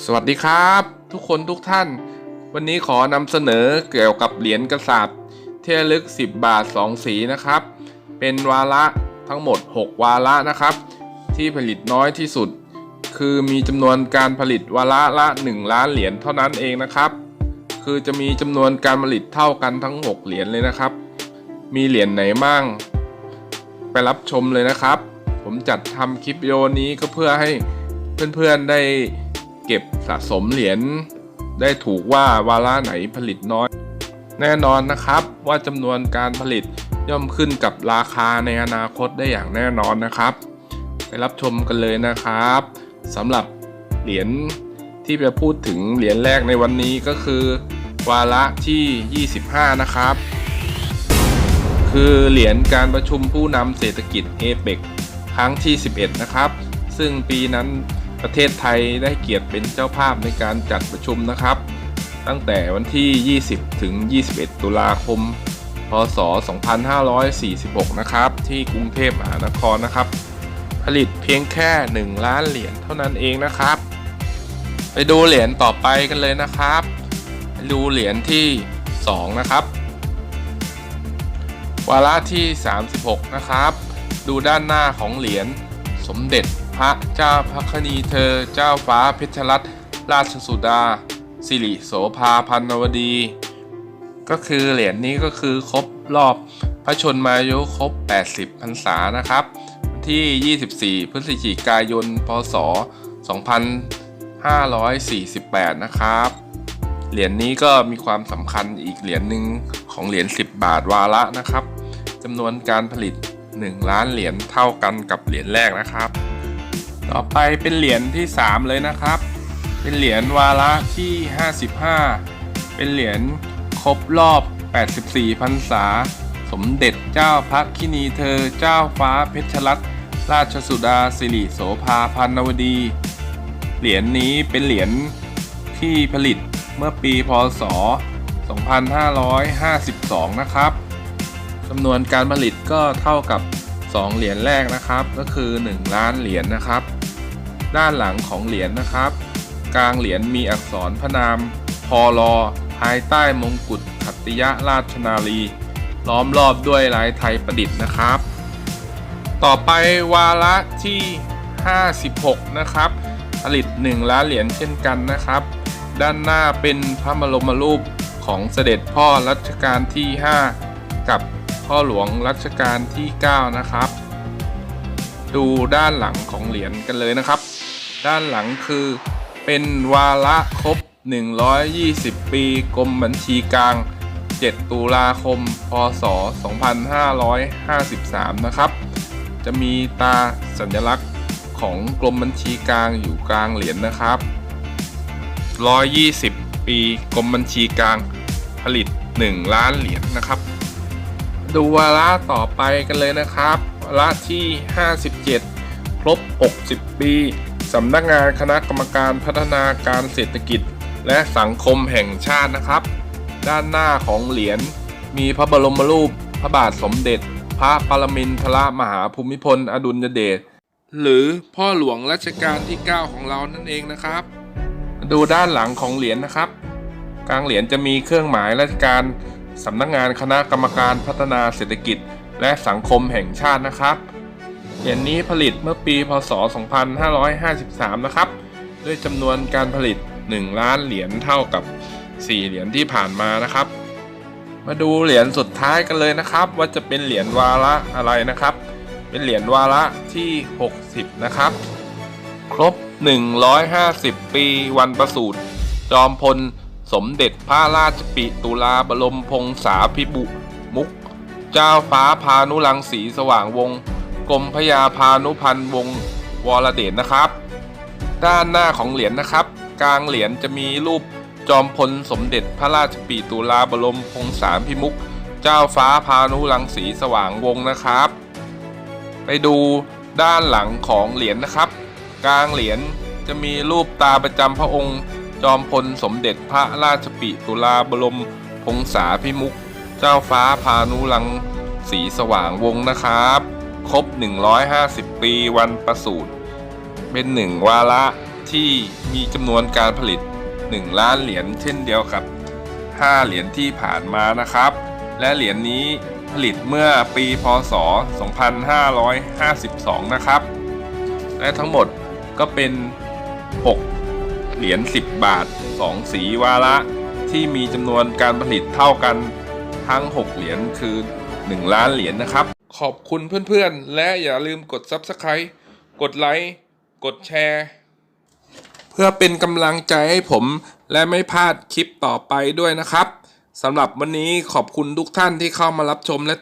สวัสดีครับ ทุกคนทุกท่าน วันนี้ขอนำเสนอเกี่ยวกับเหรียญกระสาบที่ลึก 10 บาท 2 สีนะครับ เป็นวาระทั้งหมด 6 วาระนะครับ ที่ผลิตน้อยที่สุด คือมีจำนวนการผลิตวาระละ 1 ล้านเหรียญเท่านั้นเองนะครับ คือจะมีจำนวนการผลิตเท่ากันทั้ง 6 เหรียญเลยนะครับ มีเหรียญไหนมั่ง ไปรับชมเลยนะครับ ผมจัดทำคลิปวิดีโอนี้ก็เพื่อให้เพื่อนๆได้ ก็บสะสมเหรียญได้ถูกว่าวาระไหนผลิตน้อย แน่นอนนะครับว่าจำนวนการผลิตย่อมขึ้นกับราคาในอนาคตได้อย่างแน่นอนนะครับ ไปรับชมกันเลยนะครับสำหรับเหรียญที่จะพูดถึงเหรียญแรกในวันนี้ก็คือ วาระที่ 25 นะครับ คือเหรียญการประชุมผู้นำเศรษฐกิจเอเปกครั้งที่ 11 นะครับ ซึ่งปีนั้น ประเทศไทยได้เกียรติเป็นเจ้าภาพในการจัดประชุมนะครับ ตั้งแต่วันที่ 20 ถึง 21 ตุลาคม พศ 2546 นะครับ ที่กรุงเทพมหานครนะครับ ผลิตเพียงแค่ 1 ล้านเหรียญเท่านั้นเองนะครับ ไปดูเหรียญต่อไปกันเลยนะครับดูเหรียญที่ 2 นะครับ วาระที่ 36 นะครับ ดูด้านหน้าของเหรียญสมเด็จ พระเจ้าพระคณีเธอเจ้าฟ้าเพชรรัตนราชสุดา สิริโสภาพันวดี ก็คือเหรียญนี้ก็คือครบรอบพระชนมายุครบ 80 พรรษานะครับ ที่ 24 พฤศจิกายน พศ 2548 นะครับ เหรียญนี้ก็มีความสำคัญอีกเหรียญหนึ่งของเหรียญ 10 บาทวาระนะครับจำนวนการผลิต 1 ล้านเหรียญเท่ากันกับเหรียญแรกนะครับ ต่อไปเป็นเหรียญที่ 3 เลยนะครับ เป็นเหรียญวาระที่ 55 เป็นเหรียญครบรอบ 84 พรรษา สมเด็จเจ้าพระคินีเธอเจ้าฟ้าเพชรรัตนราชสุดาสิริโสภาพันนวดี เหรียญนี้เป็นเหรียญที่ผลิตเมื่อปีพศ 2552 นะครับจำนวนการผลิตก็เท่ากับ 2 เหรียญแรกนะครับก็คือ 1 ล้านเหรียญนะครับ ด้านหลังของเหรียญนะครับ กลางเหรียญมีอักษรพระนามพอลอภายใต้มงกุฎขัตติยราชนาลี ล้อมรอบด้วยลายไทยประดิษฐ์นะครับ ต่อไปวาระที่ 56 นะครับ ผลิต 1 ล้านเหรียญเช่นกันนะครับ ด้านหน้าเป็นพระบรมรูปของเสด็จพ่อรัชกาลที่ 5 กับ พ่อหลวงรัชกาลที่ 9 นะครับ ดูด้านหลังของเหรียญกันเลยนะครับ ด้านหลังคือเป็นวาระครบ 120 ปีกรมบัญชีกลาง 7 ตุลาคม พศ 2553 นะครับ จะมีตาสัญลักษณ์ของกรมบัญชีกลางอยู่กลางเหรียญนะครับ 120 ปีกรมบัญชีกลางผลิต 1 ล้านเหรียญนะครับ ดูวาระต่อไปกันเลยนะครับวาระที่ 57 ครบ 60 ปีสำนักงานคณะกรรมการพัฒนาการเศรษฐกิจ และสังคมแห่งชาตินะครับ ด้านหน้าของเหรียญมีพระบรมรูป พระบาทสมเด็จ พระปรมินทรมหาภูมิพล อดุลยเดชหรือพ่อหลวงรัชกาลที่ 9 ของเรานั่นเองนะครับ ดูด้านหลังของเหรียญนะครับ กลางเหรียญจะมีเครื่องหมายราชการ สำนักงานคณะกรรมการพัฒนาเศรษฐกิจ และสังคมแห่งชาตินะครับเหรียญนี้ผลิตเมื่อปี พศ 2553 นะครับ ด้วยจำนวนการผลิต 1 ล้านเหรียญเท่ากับ 4 เหรียญที่ผ่านมานะครับ มาดูเหรียญสุดท้ายกันเลยนะครับ ว่าจะเป็นเหรียญวาระอะไรนะครับ เป็นเหรียญวาระที่ 60 นะครับ ครบ 150 ปีวันประสูติจอมพล สมเด็จพระราชปิตุลาบรมพงษาภิบุมุก เจ้าฟ้าพานุรังสีสว่างวงศ์กรมพยาพานุพันธ์วงศ์วรเดชนะครับ ด้านหน้าของเหรียญนะครับ กลางเหรียญจะมีรูปจอมพลสมเด็จพระราชปิตุลาบรมพงษาภิมุก เจ้าฟ้าพานุรังสีสว่างวงศ์นะครับ ไปดูด้านหลังของเหรียญนะครับ กลางเหรียญจะมีรูปตาประจำพระองค์ จอมพลสมเด็จพระราชปิตุลาบรมพงษาภิมุก เจ้าฟ้าพานุรังสีสว่างวงศ์นะครับ ครบ 150 ปีวันประสูติเป็นหนึ่งวาระที่มีจำนวนการผลิต 1 ล้านเหรียญเช่นเดียวกับ 5 เหรียญที่ผ่านมานะครับ และเหรียญนี้ผลิตเมื่อปีพศ 2552 นะครับ และทั้งหมดก็เป็น 6 เหรียญ10 บาท 2 สีวาระที่มีจำนวนการผลิตเท่ากันทั้ง 6 เหรียญคือ 1 ล้านเหรียญนะครับ ขอบคุณเพื่อนๆ และอย่าลืมกด Subscribe กดไลค์กดแชร์ เพื่อเป็นกำลังใจให้ผมและไม่พลาดคลิปต่อไปด้วยนะครับสำหรับวันนี้ขอบคุณทุกท่านที่เข้ามารับชมและ